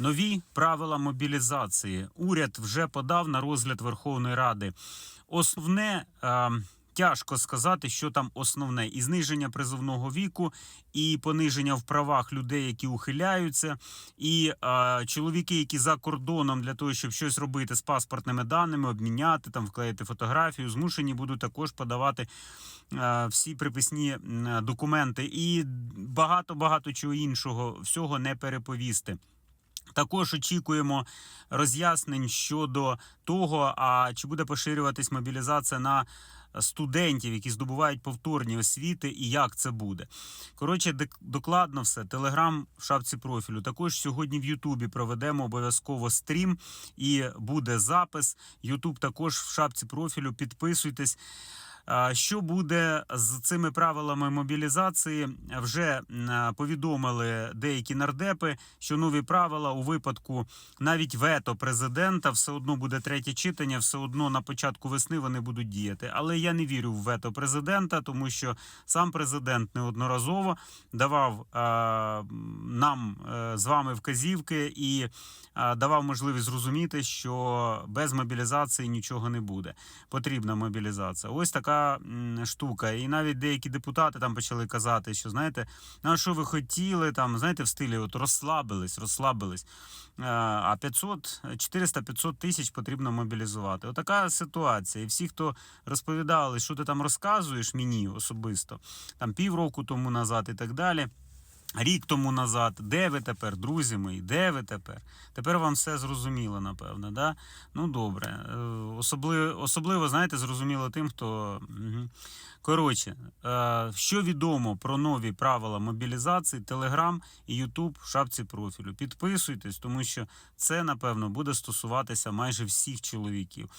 Нові правила мобілізації. Уряд вже подав на розгляд Верховної Ради. Основне. е, Тяжко сказати, що там основне і зниження призовного віку, і пониження в правах людей, які ухиляються, і е, чоловіки, які за кордоном для того, щоб щось робити з паспортними даними, обміняти там, вклеїти фотографію, змушені будуть також подавати е, всі приписні документи і багато багато чого іншого всього не переповісти. Також очікуємо роз'яснень щодо того, а чи буде поширюватись мобілізація на студентів, які здобувають повторні освіти, і як це буде. Коротше, докладно все. Телеграм в шапці профілю. Також сьогодні в Ютубі проведемо обов'язково стрім і буде запис. Ютуб також в шапці профілю. Підписуйтесь. Що буде з цими правилами мобілізації? Вже повідомили деякі нардепи, що нові правила у випадку навіть вето президента все одно буде третє читання, все одно на початку весни вони будуть діяти. Але я не вірю в вето президента, тому що сам президент неодноразово давав нам е, з вами вказівки і давав можливість зрозуміти, що без мобілізації нічого не буде. Потрібна мобілізація. Ось така штука. І навіть деякі депутати там почали казати, що знаєте, на що ви хотіли там, знаєте, в стилі от розслабились, розслабились. Е, А 500, 400-500 тисяч потрібно мобілізувати. Отака ситуація. І всі, хто розповідали, що ти там розказуєш мені особисто, там півроку тому назад і так далі. Рік тому назад, де ви тепер, друзі мої, де ви тепер? Тепер вам все зрозуміло, напевно. Да? Ну добре. Е, Особливо, особливо, знаєте, зрозуміло тим, хто. Коротше, е, що відомо про нові правила мобілізації, Телеграм і Ютуб в шапці профілю. Підписуйтесь, тому що це, напевно, буде стосуватися майже всіх чоловіків.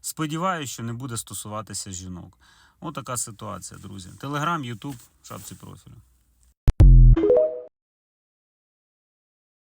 Сподіваюсь, що не буде стосуватися жінок. Отака ситуація, друзі. Телеграм, Ютуб шапці профілю.